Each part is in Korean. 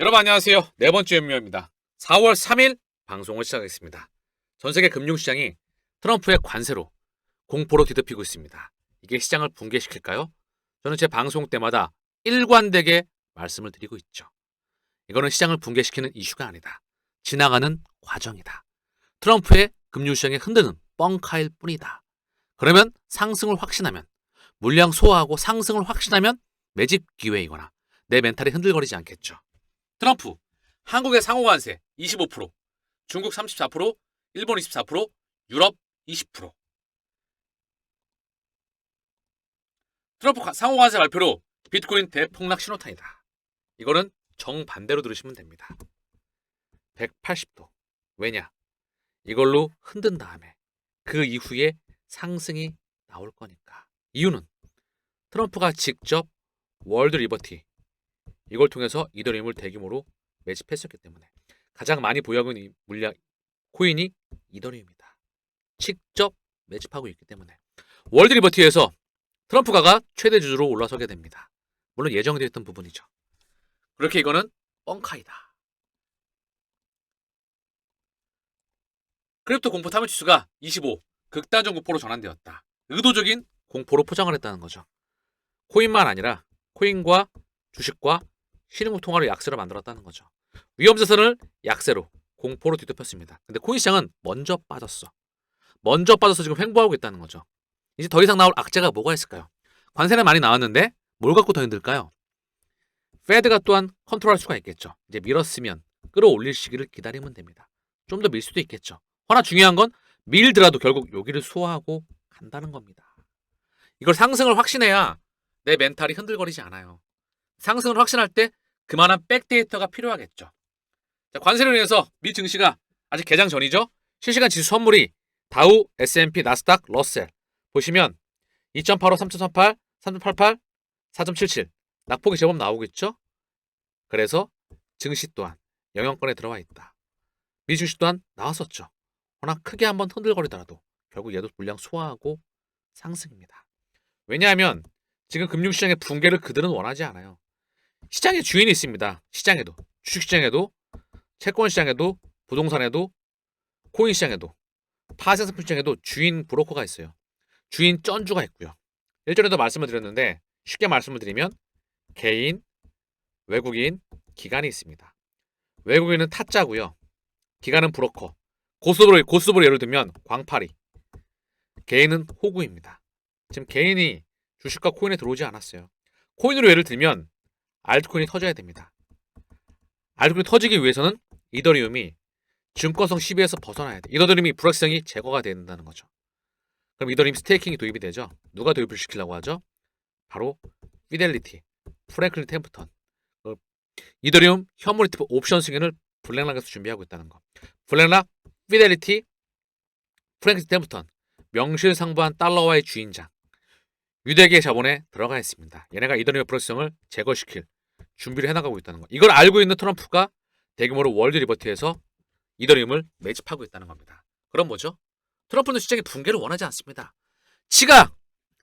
여러분 안녕하세요. 네 번째 연묘입니다. 4월 3일 방송을 시작하겠습니다. 전 세계 금융시장이 트럼프의 관세로 공포로 뒤덮이고 있습니다. 이게 시장을 붕괴시킬까요? 저는 제 방송 때마다 일관되게 말씀을 드리고 있죠. 이거는 시장을 붕괴시키는 이슈가 아니다. 지나가는 과정이다. 트럼프의 금융시장에 흔드는 뻥카일 뿐이다. 그러면 상승을 확신하면 물량 소화하고 상승을 확신하면 매집 기회이거나 내 멘탈이 흔들거리지 않겠죠. 트럼프, 한국의 상호 관세 25%, 중국 34%, 일본 24%, 유럽 20%. 트럼프 가- 상호 관세 발표로 비트코인 대폭락 신호탄이다. 이거는 정반대로 들으시면 됩니다. 180도. 왜냐? 이걸로 흔든 다음에 그 이후에 상승이 나올 거니까. 이유는 트럼프가 직접 월드 리버티 이걸 통해서 이더리움을 대규모로 매집했었기 때문에 가장 많이 보유하고 있는 이 물량 코인이 이더리움이다. 직접 매집하고 있기 때문에 월드 리버티에서 트럼프가가 최대 주주로 올라서게 됩니다. 물론 예정되어 있던 부분이죠. 그렇게 이거는 뻥카이다. 크립토 공포 탐욕 지수가 25 극단적 공포로 전환되었다. 의도적인 공포로 포장을 했다는 거죠. 코인만 아니라 코인과 주식과 신흥국 통화를 약세로 만들었다는 거죠. 위험 자산을 약세로 공포로 뒤덮였습니다. 근데 코인 시장은 먼저 빠졌어. 먼저 빠져서 지금 횡보하고 있다는 거죠. 이제 더 이상 나올 악재가 뭐가 있을까요? 관세는 많이 나왔는데 뭘 갖고 더 힘들까요? 페드가 또한 컨트롤할 수가 있겠죠. 이제 밀었으면 끌어올릴 시기를 기다리면 됩니다. 좀 더 밀 수도 있겠죠. 허나 중요한 건 밀더라도 결국 여기를 소화하고 간다는 겁니다. 이걸 상승을 확신해야 내 멘탈이 흔들거리지 않아요. 상승을 확신할 때 그만한 백데이터가 필요하겠죠. 자, 관세로 인해서 미 증시가 아직 개장 전이죠. 실시간 지수 선물이 다우, S&P, 나스닥, 러셀 보시면 2.85, 3.38, 3.88, 4.77 낙폭이 제법 나오겠죠. 그래서 증시 또한 영향권에 들어와 있다. 미 증시 또한 나왔었죠. 허나 크게 한번 흔들거리더라도 결국 얘도 물량 소화하고 상승입니다. 왜냐하면 지금 금융시장의 붕괴를 그들은 원하지 않아요. 시장에 주인이 있습니다. 시장에도 주식시장에도 채권시장에도 부동산에도 코인시장에도 파생상품 시장에도 주인 브로커가 있어요. 주인 쩐주가 있고요. 일전에도 말씀을 드렸는데 쉽게 말씀을 드리면 개인, 외국인, 기관이 있습니다. 외국인은 타짜고요. 기관은 브로커. 고스톱으로, 고스톱으로 예를 들면 광파리. 개인은 호구입니다. 지금 개인이 주식과 코인에 들어오지 않았어요. 코인으로 예를 들면 알트코인이 터져야 됩니다. 알트코인이 터지기 위해서는 이더리움이 증권성 시비에서 벗어나야 돼. 이더리움이 불확실성이 제거가 된다는 거죠. 그럼 이더리움 스테이킹이 도입이 되죠. 누가 도입을 시키려고 하죠? 바로 피델리티, 프랭클린 템프턴. 어, 이더리움 혐오리티브 옵션 승인을 블랙락에서 준비하고 있다는 거. 블랙락, 피델리티, 프랭클린 템프턴. 명실상부한 달러와의 주인장. 유대계 자본에 들어가 있습니다. 얘네가 이더리움 불확실성을 제거시킬 준비를 해나가고 있다는 거. 이걸 알고 있는 트럼프가 대규모로 월드 리버티에서 이더리움을 매집하고 있다는 겁니다. 그럼 뭐죠? 트럼프는 시장의 붕괴를 원하지 않습니다. 지가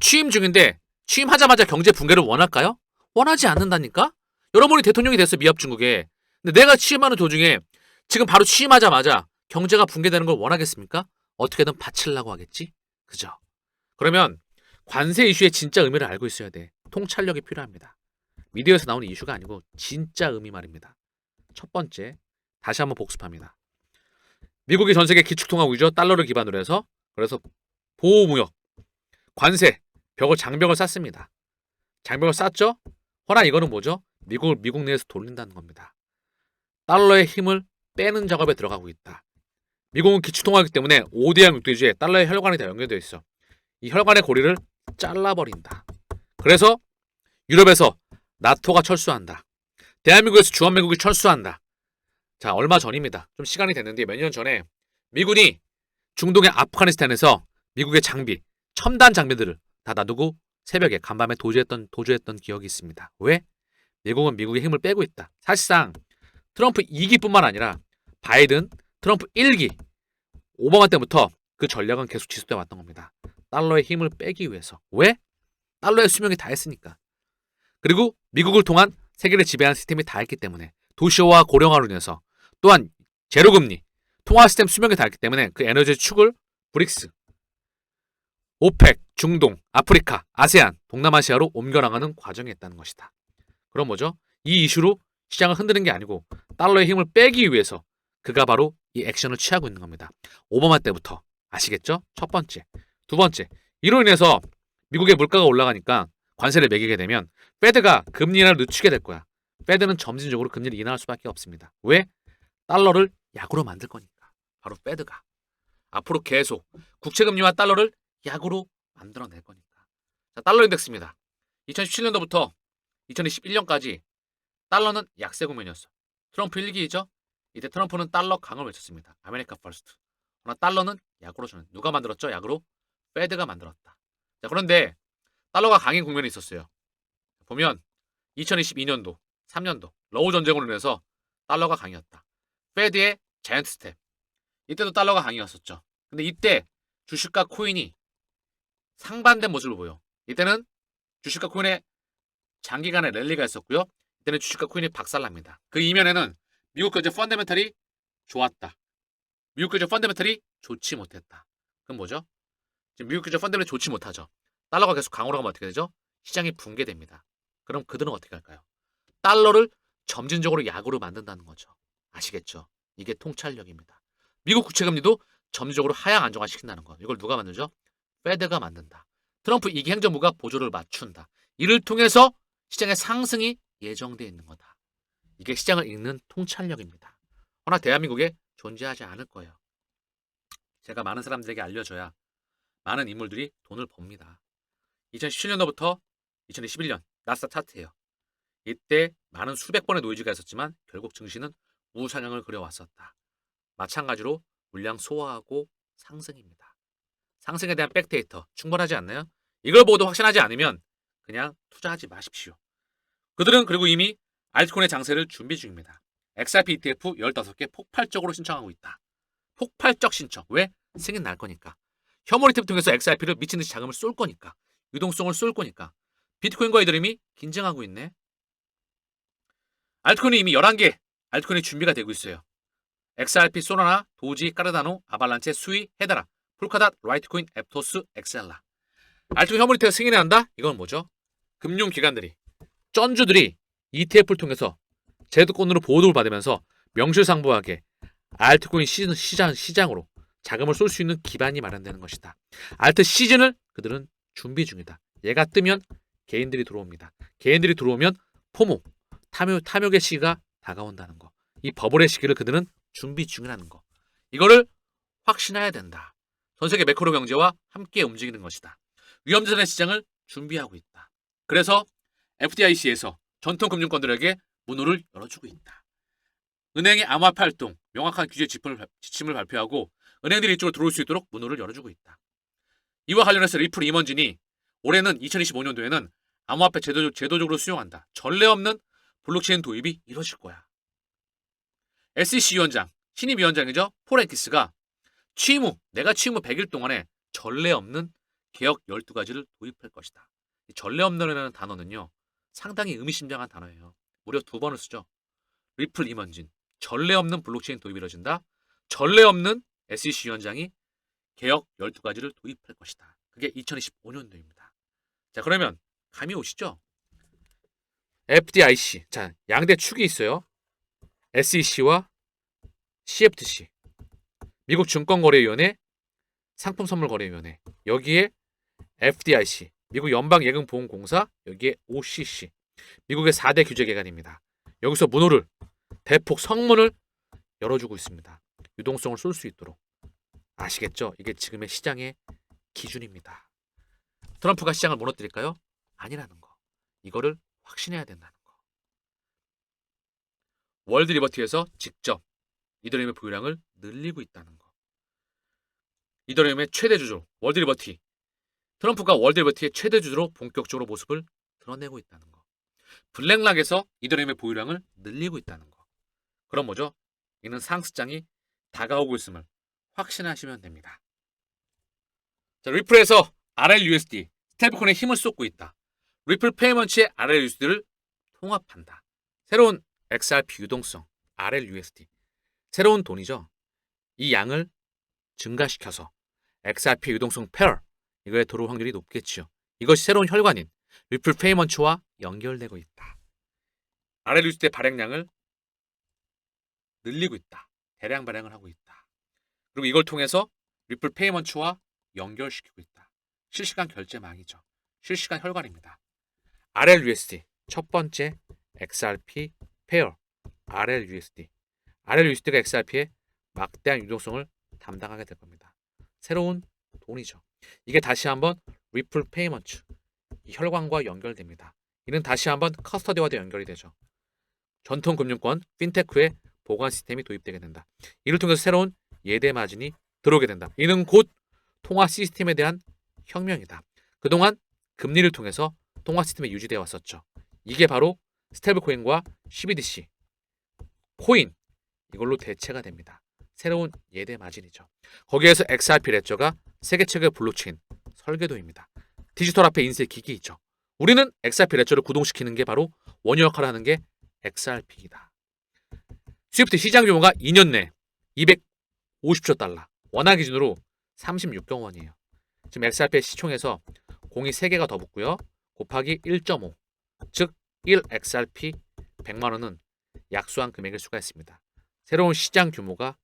취임 중인데 취임하자마자 경제 붕괴를 원할까요? 원하지 않는다니까? 여러분이 대통령이 됐어 미합 중국에. 근데 내가 취임하는 도중에 지금 바로 취임하자마자 경제가 붕괴되는 걸 원하겠습니까? 어떻게든 바치려고 하겠지? 그죠? 그러면 관세 이슈의 진짜 의미를 알고 있어야 돼. 통찰력이 필요합니다. 미디어에서 나오는 이슈가 아니고 진짜 의미 말입니다. 첫 번째, 다시 한번 복습합니다. 미국이 전 세계 기축통화 위주로 달러를 기반으로 해서 그래서 보호무역, 관세, 벽을 장벽을 쌓습니다. 장벽을 쌓죠? 허나 이거는 뭐죠? 미국을 미국 내에서 돌린다는 겁니다. 달러의 힘을 빼는 작업에 들어가고 있다. 미국은 기축통화이기 때문에 5대양 6대주에 달러의 혈관이 다 연결되어 있어. 이 혈관의 고리를 잘라버린다. 그래서 유럽에서 나토가 철수한다. 대한민국에서 주한미국이 철수한다. 자, 얼마 전입니다. 좀 시간이 됐는데 몇 년 전에 미군이 중동의 아프가니스탄에서 미국의 장비, 첨단 장비들을 다 놔두고 새벽에 간밤에 도주했던 도주했던 기억이 있습니다. 왜? 미국은 미국의 힘을 빼고 있다. 사실상 트럼프 2기뿐만 아니라 바이든, 트럼프 1기, 오바마 때부터 그 전략은 계속 지속돼 왔던 겁니다. 달러의 힘을 빼기 위해서. 왜? 달러의 수명이 다 했으니까. 그리고 미국을 통한 세계를 지배하는 시스템이 다 했기 때문에 도시화와 고령화로 인해서 또한 제로금리, 통화 시스템 수명이 닿았기 때문에 그 에너지 축을 브릭스, 오펙, 중동, 아프리카, 아세안, 동남아시아로 옮겨나가는 과정이 있다는 것이다. 그럼 뭐죠? 이 이슈로 시장을 흔드는 게 아니고 달러의 힘을 빼기 위해서 그가 바로 이 액션을 취하고 있는 겁니다. 오바마 때부터 아시겠죠? 첫 번째. 두 번째. 이로 인해서 미국의 물가가 올라가니까 관세를 매기게 되면 페드가 금리 인하를 늦추게 될 거야. 페드는 점진적으로 금리를 인하할 수밖에 없습니다. 왜? 달러를 약으로 만들 거니까. 바로 페드가. 앞으로 계속 국채 금리와 달러를 약으로 만들어낼 거니까. 자, 달러 인덱스입니다. 2017년도부터 2021년까지 달러는 약세 국면이었어. 트럼프 1기이죠? 이때 트럼프는 달러 강을 외쳤습니다. 아메리카 퍼스트. 그러나 달러는 약으로 주는 누가 만들었죠? 약으로 페드가 만들었다. 자, 그런데 달러가 강인 국면이 있었어요. 보면 2022년도, 3년도 러우 전쟁으로 인해서 달러가 강이었다. 페드의 자이언트 스텝. 이때도 달러가 강이었었죠. 근데 이때 주식과 코인이 상반된 모습을 보여. 이때는 주식과 코인의 장기간의 랠리가 있었고요. 이때는 주식과 코인이 박살납니다. 그 이면에는 미국 경제 펀더멘털이 좋았다. 미국 경제 펀더멘털이 좋지 못했다. 그럼 뭐죠? 미국 경제 펀더멘털이 좋지 못하죠. 달러가 계속 강으로 가면 어떻게 되죠? 시장이 붕괴됩니다. 그럼 그들은 어떻게 할까요? 달러를 점진적으로 약으로 만든다는 거죠. 아시겠죠? 이게 통찰력입니다. 미국 국채금리도 점진적으로 하향 안정화시킨다는 것. 이걸 누가 만들죠? 페드가 만든다. 트럼프 이기 행정부가 보조를 맞춘다. 이를 통해서 시장의 상승이 예정돼 있는 거다. 이게 시장을 읽는 통찰력입니다. 허나 대한민국에 존재하지 않을 거예요. 제가 많은 사람들에게 알려줘야 많은 인물들이 돈을 법니다. 2017년도부터 2021년 나스닥 차트예요. 이때 많은 수백 번의 노이즈가 있었지만 결국 증시는 우상향을 그려왔었다. 마찬가지로 물량 소화하고 상승입니다. 상승에 대한 백데이터 충분하지 않나요? 이걸 보고도 확신하지 않으면 그냥 투자하지 마십시오. 그들은 그리고 이미 알트코인의 장세를 준비 중입니다. XRP ETF 15개 폭발적으로 신청하고 있다. 폭발적 신청. 왜? 승인 날 거니까. 혐오 ETF 통해서 XRP를 미친 듯이 자금을 쏠 거니까. 유동성을 쏠 거니까. 비트코인과 이더림이 긴장하고 있네. 알트코인이 이미 11개 알트코인이 준비가 되고 있어요. XRP, 소라나, 도지, 까르다노, 아발란체, 수이, 헤다라, 폴카닷, 라이트코인, 앱토스, 엑셀라. 알트코인 혐오 리테가 승인해야 한다? 이건 뭐죠? 금융기관들이, 쩐주들이 ETF를 통해서 제도권으로 보호를 받으면서 명실상부하게 알트코인 시장, 시장으로 자금을 쏠 수 있는 기반이 마련되는 것이다. 알트 시즌을 그들은 준비 중이다. 얘가 뜨면 개인들이 들어옵니다. 개인들이 들어오면 포모, 탐욕, 탐욕의 시기가 다가온다는 거. 이 버블의 시기를 그들은 준비 중이라는 거. 이거를 확신해야 된다. 전 세계 매크로 경제와 함께 움직이는 것이다. 위험자산의 시장을 준비하고 있다. 그래서 FDIC에서 전통 금융권들에게 문호를 열어주고 있다. 은행의 암호화폐 활동, 명확한 규제 지침을, 지침을 발표하고 은행들이 이쪽으로 들어올 수 있도록 문호를 열어주고 있다. 이와 관련해서 리플 임원진이 올해는 2025년도에는 암호화폐 제도, 제도적으로 수용한다. 전례 없는 블록체인 도입이 이뤄질 거야. SEC 위원장, 신입 위원장이죠. 포렌키스가 취임 후, 내가 취임 후 100일 동안에 전례 없는 개혁 12가지를 도입할 것이다. 이 전례 없는이라는 단어는요. 상당히 의미심장한 단어예요. 무려 두 번을 쓰죠. 리플 임원진, 전례 없는 블록체인 도입이 이뤄진다. 전례 없는 SEC 위원장이 개혁 12가지를 도입할 것이다. 그게 2025년도입니다. 자, 그러면 감이 오시죠? FDIC. 자, 양대 축이 있어요. SEC와 CFTC. 미국 증권거래위원회, 상품선물거래위원회. 여기에 FDIC, 미국 연방예금보험공사, 여기에 OCC. 미국의 4대 규제 기관입니다. 여기서 문호를 대폭 성문을 열어주고 있습니다. 유동성을 쏠 수 있도록. 아시겠죠? 이게 지금의 시장의 기준입니다. 트럼프가 시장을 무너뜨릴까요? 아니라는 거. 이거를 확신해야 된다는 거. 월드 리버티에서 직접 이더리움의 보유량을 늘리고 있다는 거. 이더리움의 최대 주주 월드 리버티. 트럼프가 월드 리버티의 최대 주주로 본격적으로 모습을 드러내고 있다는 거. 블랙락에서 이더리움의 보유량을 늘리고 있다는 거. 그럼 뭐죠? 이는 상승장이 다가오고 있음을 확신하시면 됩니다. 자, 리플에서 RLUSD, 스테이블콘에 힘을 쏟고 있다. 리플 페이먼츠의 RLUSD를 통합한다. 새로운 XRP 유동성 RLUSD 새로운 돈이죠. 이 양을 증가시켜서 XRP 유동성 페어 이거에 들어올 확률이 높겠지요. 이것이 새로운 혈관인 리플 페이먼츠와 연결되고 있다. RLUSD의 발행량을 늘리고 있다. 대량 발행을 하고 있다. 그리고 이걸 통해서 리플 페이먼츠와 연결시키고 있다. 실시간 결제망이죠. 실시간 혈관입니다. RLUSD 첫 번째 XRP 페어 RLUSD RLUSD가 XRP의 막대한 유동성을 담당하게 될 겁니다. 새로운 돈이죠. 이게 다시 한번 리플 페이먼츠 이 혈관과 연결됩니다. 이는 다시 한번 커스터디와도 연결이 되죠. 전통 금융권 핀테크의 보관 시스템이 도입되게 된다. 이를 통해서 새로운 예대 마진이 들어오게 된다. 이는 곧 통화 시스템에 대한 혁명이다. 그동안 금리를 통해서 통화 시스템이 유지되어 왔었죠. 이게 바로 스테이블 코인과 CBDC 코인 이걸로 대체가 됩니다. 새로운 예대 마진이죠. 거기에서 XRP 레저가 세계 최고의 블록체인 설계도입니다. 디지털 화폐 인쇄 기기이죠. 우리는 XRP 레저를 구동시키는 게 바로 원유 역할을 하는 게 XRP이다. 스위프트 시장 규모가 2년 내 250조 달러, 원화 기준으로 36경 원이에요. 지금 XRP의 시총에서 공이 3개가 더 붙고요. 곱하기 1.5, 즉 1XRP 100만 원은 약소한 금액일 수가 있습니다. 새로운 시장 규모가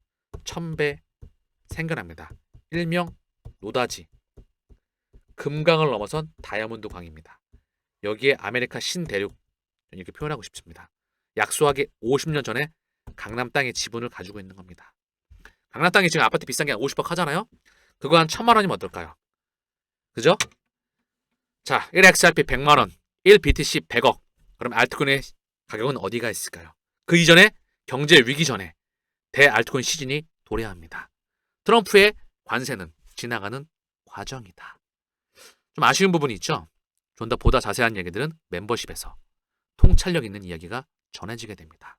1000배 생겨납니다. 일명 노다지. 금강을 넘어선 다이아몬드 광입니다. 여기에 아메리카 신대륙 이렇게 표현하고 싶습니다. 약소하게 50년 전에 강남 땅의 지분을 가지고 있는 겁니다. 강남 땅이 지금 아파트 비싼 게 한 50억 하잖아요. 그거 한 천만 원이면 어떨까요? 그죠? 자, 1XRP 100만 원, 1BTC 100억. 그럼 알트코인의 가격은 어디가 있을까요? 그 이전에 경제 위기 전에 대알트코인 시즌이 도래합니다. 트럼프의 관세는 지나가는 과정이다. 좀 아쉬운 부분이 있죠? 좀 더 보다 자세한 얘기들은 멤버십에서 통찰력 있는 이야기가 전해지게 됩니다.